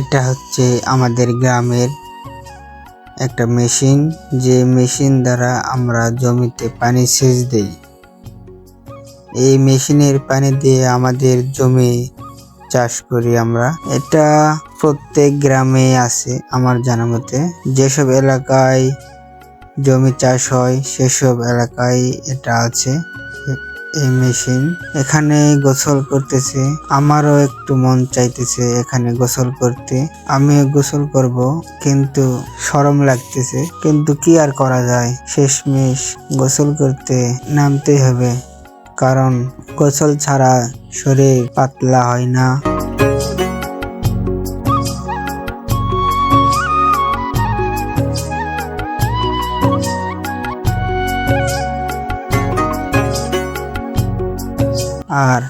এটা হচ্ছে আমাদের গ্রামের একটা মেশিন। যে মেশিন দ্বারা আমরা জমিতে পানি সেচ দেই। এই মেশিনের পানি দিয়ে আমাদের জমি চাষ করি আমরা। এটা প্রত্যেক গ্রামে আছে আমার জানা মতে। যেসব এলাকায় জমি চাষ হয়, সেসব এলাকায় এটা আছে। এই মেশিন এখানে গোসল করতেছে। আমারও একটু মন চাইতেছে এখানে গোসল করতে। আমি গোসল করব, কিন্তু সরম লাগতেছে। কিন্তু কি আর করা যায়? শেষমেশ গোসল করতে নামতেই হবে। কারণ গোসল ছাড়া শরীর পাতলা হয় না। আর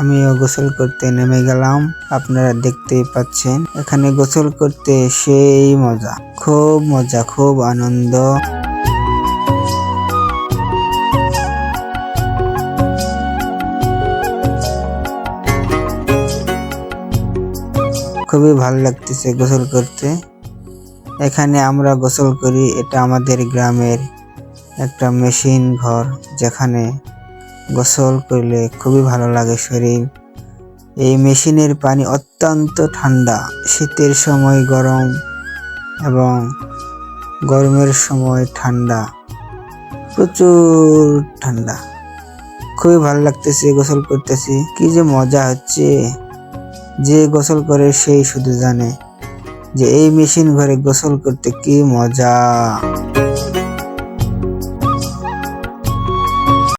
আমিও গোসল করতে নেমে গেলাম। আপনারা দেখতেই পাচ্ছেন, এখানে গোসল করতে সেই মজা, খুব মজা, খুব আনন্দ। খুবই ভালো লাগতেছে গোসল করতে। এখানে আমরা গোসল করি, এটা আমাদের গ্রামের একটা মেশিন ঘর, যেখানে গোসল করলে খুবই ভালো লাগে শরীর। এই মেশিনের পানি অত্যন্ত ঠান্ডা। শীতের সময় গরম এবং গরমের সময় ঠান্ডা। প্রচুর ঠান্ডা। খুবই ভালো লাগতেছে গোসল করতেছি। কি যে মজা হচ্ছে। যে গোসল করে সেই শুধু জানে যে এই মেশিন ঘরে গোসল করতে কি মজা।